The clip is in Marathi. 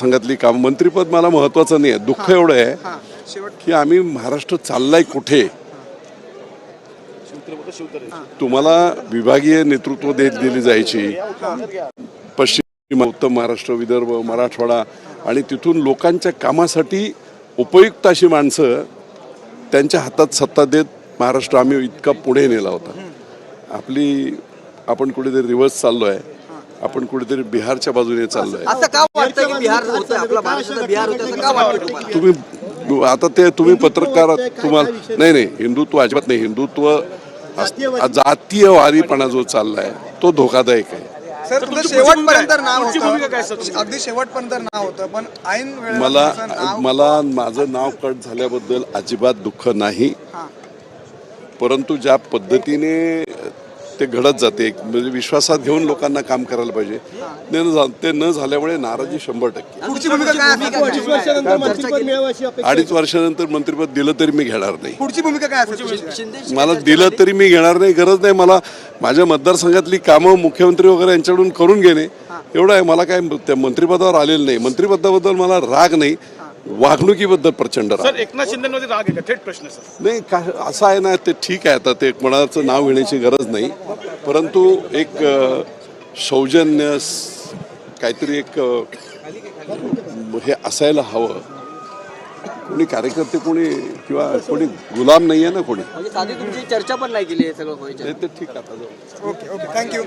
संघातली काम मंत्रीपद मला महत्वाचं नाही आहे दुःख एवढं आहे हा. की आम्ही महाराष्ट्र चाललाय कुठे? तुम्हाला विभागीय नेतृत्व देत दिली जायची. पश्चिम उत्तर महाराष्ट्र विदर्भ मराठवाडा आणि तिथून लोकांच्या कामासाठी उपयुक्त अशी माणसं त्यांच्या हातात सत्ता देत महाराष्ट्र आम्ही इतका पुढे नेला होता. आपली आपण कुठेतरी रिव्हर्स चाललोय. आपण कुठेतरी बिहारच्या बाजूने चाललोय. असं का वाटतं की बिहार होतं आपला महाराष्ट्राचं बिहार होतं असं का वाटतं तुम्हाला? तुम्ही आता ते तुम्ही पत्रकार तुम्हाला नाही नाही हिंदुत्व अजिबात नाही. हिंदुत्व जातीयवादीपणा जो चाललाय तो धोकादायक आहे. सर तुमचं शेवटपर्यंत नाव होतं. अगदी शेवटपर्यंत नाव होतं पण ऐन वेळेला मला मला माझं नाव कट झाल्याबद्दल अजिबात दुःख नाही. हा. परंतु ज्या पद्धतीने ते घडत जाते. म्हणजे विश्वासात घेऊन लोकांना काम करायला पाहिजे. ते न ते न झाल्यामुळे नाराजी शंभर टक्के. अडीच वर्षानंतर मंत्रिपद दिलं तरी मी घेणार नाही. पुढची भूमिका काय मला दिलं तरी मी घेणार नाही गरज नाही. मला माझ्या मतदारसंघातली कामं मुख्यमंत्री वगैरे यांच्याकडून करून घेणे एवढं आहे. मला काय त्या मंत्रिपदावर आलेलं नाही. मंत्रिपदाबद्दल मला राग नाही. वागणुकीबद्दल प्रचंड राग. सर एकनाथ शिंदेमध्ये राग आहे का? थेट प्रश्न सर. नाही का असं आहे ना ते ठीक आहे आता. ते कोणाचं नाव घेण्याची गरज नाही. परंतु एक सौजन्य स- काहीतरी एक हे असायला हवं. कोणी कार्यकर्ते कोणी किंवा कोणी गुलाम नाही आहे ना कोणी. म्हणजे साधी तुमची चर्चा पण नाही केली हे सगळं ठीक आहे. आता. ओके. Okay thank you